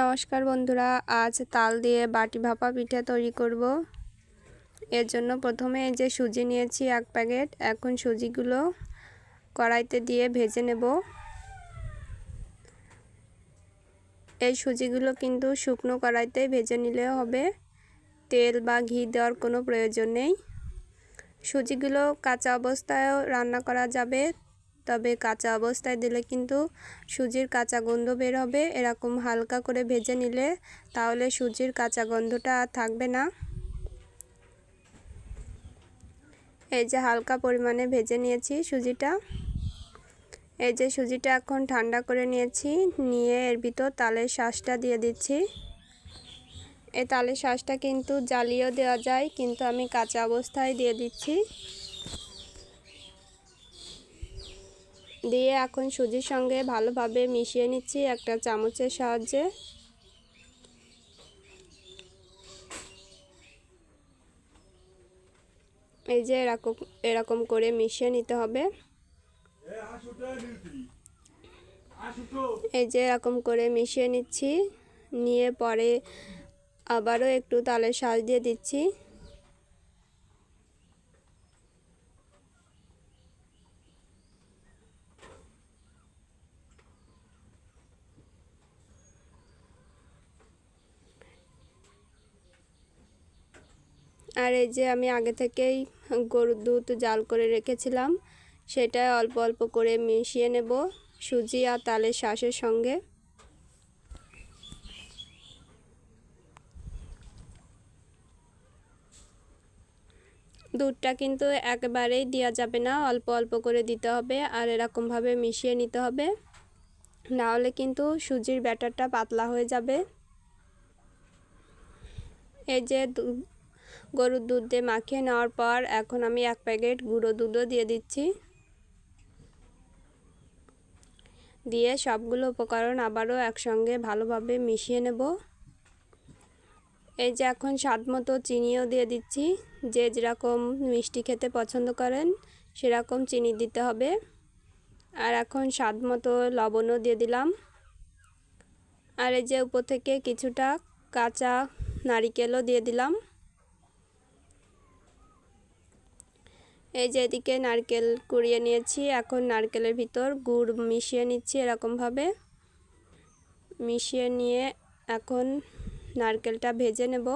নমস্কার বন্ধুরা, আজ তাল দিয়ে বাটি ভাপা পিঠা তৈরি করব। এর জন্য প্রথমে এই যে সুজি নিয়েছি এক প্যাকেট, এখন সুজিগুলো কড়াইতে দিয়ে ভেজে নেব। এই সুজিগুলো কিন্তু শুকনো কড়াইতে ভেজে নিলেও হবে। তেল বা ঘি দেওয়ার কোনো প্রয়োজন নেই। সুজিগুলো কাঁচা অবস্থায়ও রান্না করা যাবে। তবে কাঁচা অবস্থায় দিলে কিন্তু সুজির কাঁচা গন্ধ বের হবে। এরকম হালকা করে ভেজে নিলে তাহলে সুজির কাঁচা গন্ধটা আর থাকবে না। এই যে হালকা পরিমাণে ভেজে নিয়েছি সুজিটা। এই যে সুজিটা এখন ঠান্ডা করে নিয়েছি, নিয়ে এর ভিতর তালের শ্বাসটা দিয়ে দিচ্ছি। এই তালের শ্বাসটা কিন্তু জ্বালিয়েও দেওয়া যায়, কিন্তু আমি কাঁচা অবস্থায় দিয়ে দিচ্ছি। দিয়ে এখন সুজির সঙ্গে ভালোভাবে মিশিয়ে নিচ্ছি একটা চামচের সাহায্যে। এই যে এরকম এরকম করে মিশিয়ে নিতে হবে। এই যে এরকম করে মিশিয়ে নিচ্ছি, নিয়ে পরে আবারও একটু তালের শাঁস দিয়ে দিচ্ছি। আর এই যে আমি আগে থেকেই গরুর দুধ জাল করে রেখেছিলাম সেটা অল্প অল্প করে মিশিয়ে নেব সুজি আর তালের শ্বাসের সঙ্গে। দুধটা কিন্তু একেবারেই দেওয়া যাবে না, অল্প অল্প করে দিতে হবে আর এরকমভাবে মিশিয়ে নিতে হবে। না হলে কিন্তু সুজির ব্যাটারটা পাতলা হয়ে যাবে। এই যে গরুর দুধ দিয়ে মাখিয়ে নেওয়ার পর এখন আমি এক প্যাকেট গুঁড়ো দুধও দিয়ে দিচ্ছি। দিয়ে সবগুলো উপকরণ আবারও একসঙ্গে ভালোভাবে মিশিয়ে নেব। এই যে এখন স্বাদ মতো চিনিও দিয়ে দিচ্ছি। যে যেরকম মিষ্টি খেতে পছন্দ করেন সেরকম চিনি দিতে হবে। আর এখন স্বাদ মতো লবণও দিয়ে দিলাম। আর এই যে উপর থেকে কিছুটা কাঁচা নারিকেলও দিয়ে দিলাম। এই যে এদিকে নারকেল কুড়িয়ে নিয়েছি, এখন নারকেলের ভিতর গুড় মিশিয়ে নিচ্ছি এরকমভাবে। মিশিয়ে নিয়ে এখন নারকেলটা ভেজে নেব,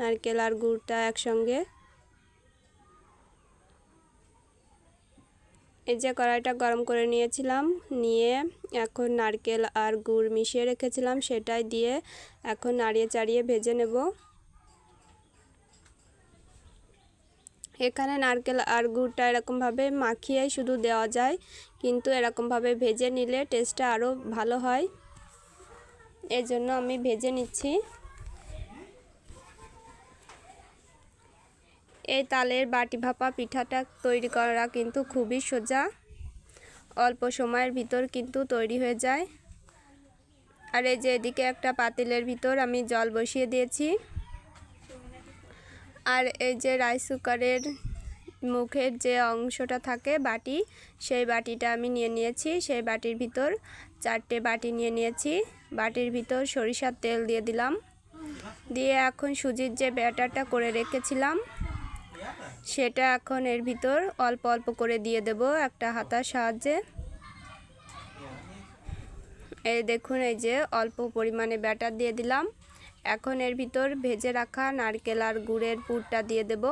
নারকেল আর গুড়টা একসঙ্গে। এই যে কড়াইটা গরম করে নিয়েছিলাম, নিয়ে এখন নারকেল আর গুড় মিশিয়ে রেখেছিলাম, সেটাই দিয়ে এখন নাড়িয়ে চাড়িয়ে ভেজে নেব। এখানে নারকেল আর গুড়টা এরকমভাবে মাখিয়ে শুধু দেওয়া যায়, কিন্তু এরকমভাবে ভেজে নিলে টেস্টটা আরও ভালো হয়। এই জন্য আমি ভেজে নিচ্ছি। এই তালের বাটি ভাপা পিঠাটা তৈরি করা কিন্তু খুবই সোজা। অল্প সময়ের ভিতর কিন্তু তৈরি হয়ে যায়। আর এই যে এদিকে একটা পাতিলের ভিতর আমি জল বসিয়ে দিয়েছি। আর এই যে রাইস কুকারের মুখের যে অংশটা থাকে বাটি, সেই বাটিটা আমি নিয়ে নিয়েছি। সেই বাটির ভিতর চারটে বাটি নিয়ে নিয়েছি। বাটির ভিতর সরিষার তেল দিয়ে দিলাম। দিয়ে এখন সুজির যে ব্যাটারটা করে রেখেছিলাম, সেটা এখন এর ভিতর অল্প অল্প করে দিয়ে দেব একটা হাতার সাহায্যে। এই দেখুন, এই যে অল্প পরিমাণে ব্যাটার দিয়ে দিলাম। এখন এর ভিতর ভেজে রাখা নারকেল আর গুড়ের পুরটা দিয়ে দেব।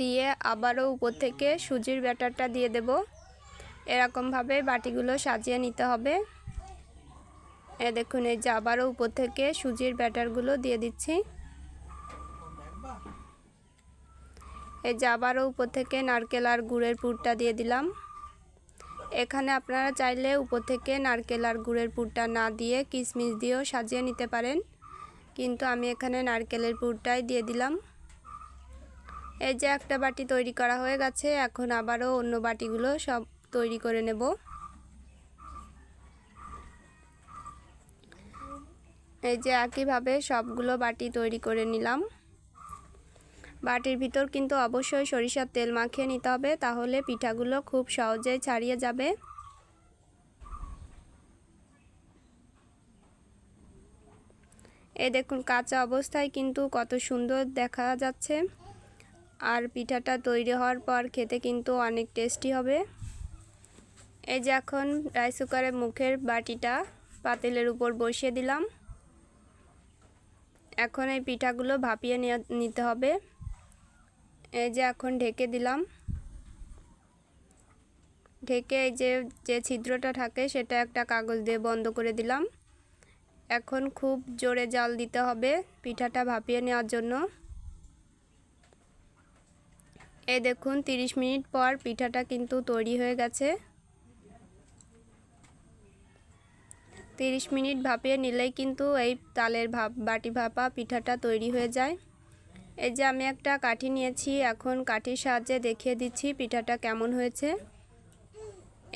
দিয়ে আবারও উপর থেকে সুজির ব্যাটারটা দিয়ে দেব। এরকমভাবে বাটিগুলো সাজিয়ে নিতে হবে। এ দেখুন, এই যে আবারও উপর থেকে সুজির ব্যাটারগুলো দিয়ে দিচ্ছি। এই যে আবারও উপর থেকে নারকেল আর গুড়ের পুরটা দিয়ে দিলাম। এখানে আপনারা চাইলে উপর থেকে নারকেল আর গুড়ের পুরটা না দিয়ে কিশমিশ দিয়েও সাজিয়ে নিতে পারেন। কিন্তু আমি এখানে নারকেলের পুরটাই দিয়ে দিলাম। এই যে একটা বাটি তৈরি করা হয়ে গেছে, এখন আবারও অন্য বাটিগুলো সব তৈরি করে নেব। এই যে একইভাবে সবগুলো বাটি তৈরি করে নিলাম। বাটির ভিতর কিন্তু অবশ্যই সরিষার তেল মাখিয়ে নিতে হবে, তাহলে পিঠাগুলো খুব সহজেই ছাড়িয়ে যাবে। এ দেখুন, কাঁচা অবস্থায় কিন্তু কত সুন্দর দেখা যাচ্ছে। আর পিঠাটা তৈরি হওয়ার পর খেতে কিন্তু অনেক টেস্টি হবে। এই যে এখন রাইস কুকারের মুখের বাটিটা পাতিলের উপর বসিয়ে দিলাম। এখন এই পিঠাগুলো ভাপিয়ে নিতে হবে। এই যে এখন ঢেকে দিলাম। ঢেকে এই যে যে ছিদ্রটা থাকে সেটা একটা কাগজ দিয়ে বন্ধ করে দিলাম। এখন খুব জোরে জাল দিতে হবে পিঠাটা ভাপিয়ে নেওয়ার জন্য। এই দেখুন 30 মিনিট পর পিঠাটা কিন্তু তৈরি হয়ে গেছে। 30 মিনিট ভাপিয়ে নিলেই কিন্তু এই তালের ভাপ, বাটি ভাপা পিঠাটা তৈরি হয়ে যায়। এই যে আমি একটা কাঠি নিয়েছি, এখন কাঠির সাহায্যে দেখিয়ে দিচ্ছি পিঠাটা কেমন হয়েছে।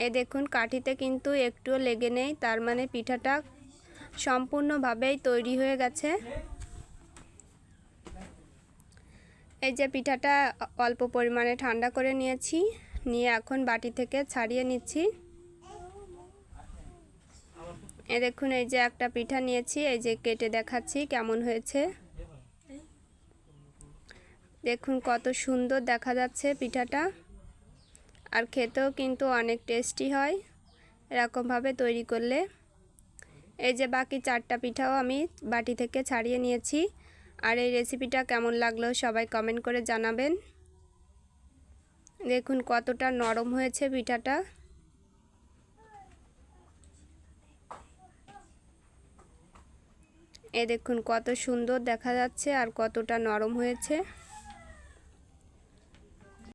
এ দেখুন, কাঠিতে কিন্তু একটুও লেগে নেই, তার মানে পিঠাটা সম্পূর্ণভাবেই তৈরি হয়ে গেছে। এই যে পিঠাটা অল্প পরিমাণে ঠান্ডা করে নিয়েছি, নিয়ে এখন বাটি থেকে ছাড়িয়ে নিচ্ছি। এ দেখুন, এই যে একটা পিঠা নিয়েছি, এই যে কেটে দেখাচ্ছি কেমন হয়েছে। দেখুন কত সুন্দর দেখা যাচ্ছে পিঠাটা। আর খেতেও কিন্তু অনেক টেস্টি হয় এরকমভাবে তৈরি করলে। এই যে বাকি চারটা পিঠাও আমি বাটি থেকে ছাড়িয়ে নিয়েছি। আর এই রেসিপিটা কেমন লাগল সবাই কমেন্ট করে জানাবেন। দেখুন কতটা নরম হয়েছে পিঠাটা। এ দেখুন কত সুন্দর দেখা যাচ্ছে আর কতটা নরম হয়েছে।